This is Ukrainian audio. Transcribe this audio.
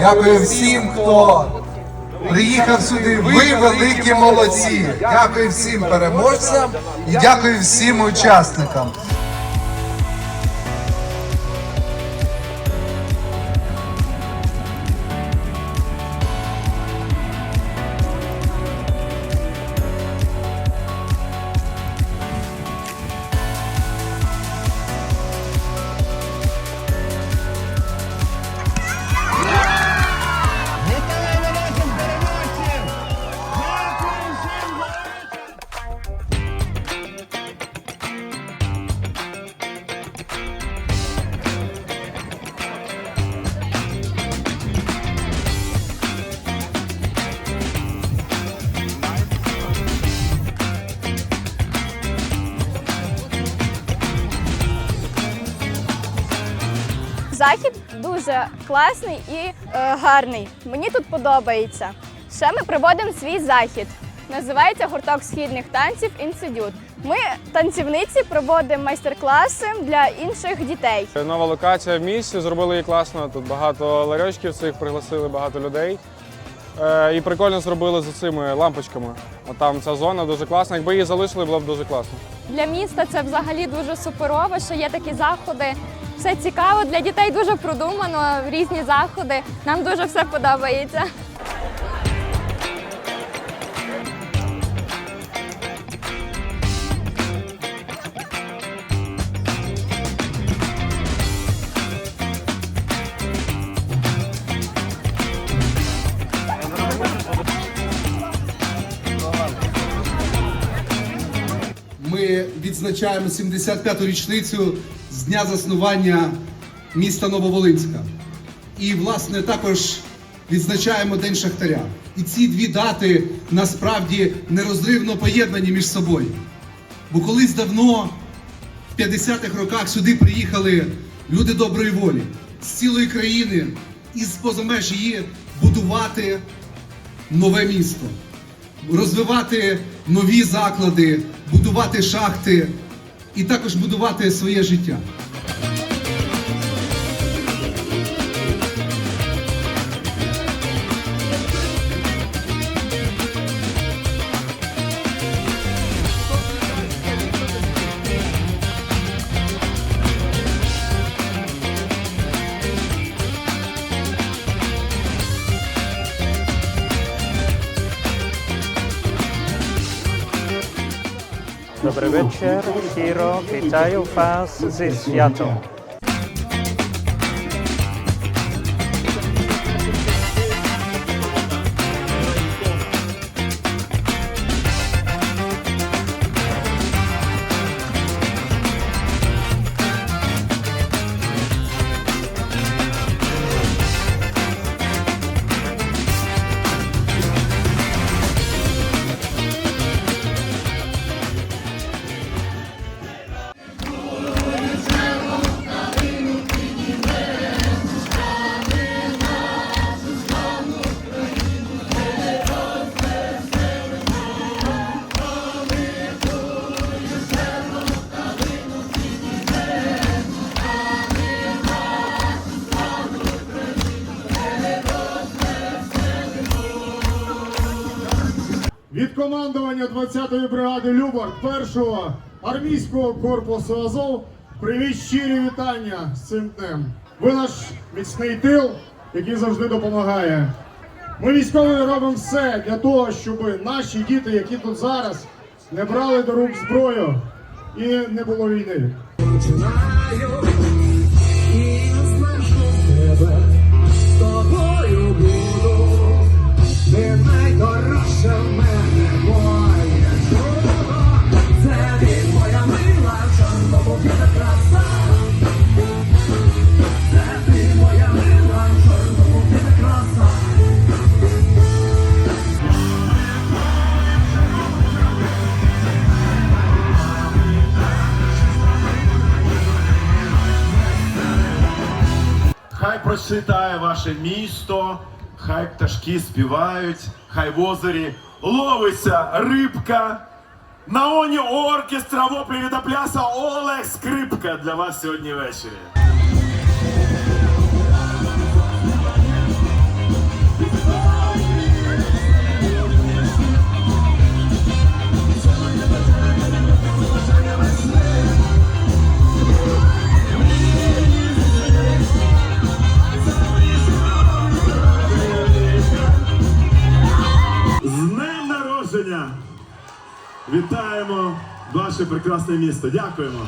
Дякую всім, хто приїхав сюди. Ви великі молодці. Дякую всім переможцям і дякую всім учасникам. Захід дуже класний і е, гарний. Мені тут подобається. Ще ми проводимо свій захід. Називається гурток східних танців Інститут. Ми танцівниці проводимо майстер-класи для інших дітей. Нова локація в місті, зробили її класно. Тут багато ларьочків цих пригласили багато людей. Е, і прикольно зробили за цими лампочками. От там ця зона дуже класна. Якби її залишили, було б дуже класно. Для міста це взагалі дуже суперово, що є такі заходи. Все цікаво, для дітей дуже продумано, різні заходи. Нам дуже все подобається. Ми відзначаємо 75-ту річницю з дня заснування міста Нововолинська. І, власне, також відзначаємо День Шахтаря. І ці дві дати насправді нерозривно поєднані між собою. Бо колись давно, в 50-х роках, сюди приїхали люди доброї волі з цілої країни і з поза меж її будувати нове місто розвивати нові заклади, будувати шахти і також будувати своє життя. Dobry wieczór, Hiro, witają Was ze światą. Командування 20-ї бригади Любар, першого армійського корпусу Азов, привіт щирі вітання з цим днем. Ви наш міцний тил, який завжди допомагає. Ми військові робимо все для того, щоб наші діти, які тут зараз, не брали до рук зброю і не було війни. Хай процвітає ваше місто, хай пташки співають, хай в озері ловиться рибка. На оні оркестра воплі від пляса Олег Скрипка для вас сьогодні ввечері. Вітаємо ваше прекрасне місто. Дякуємо.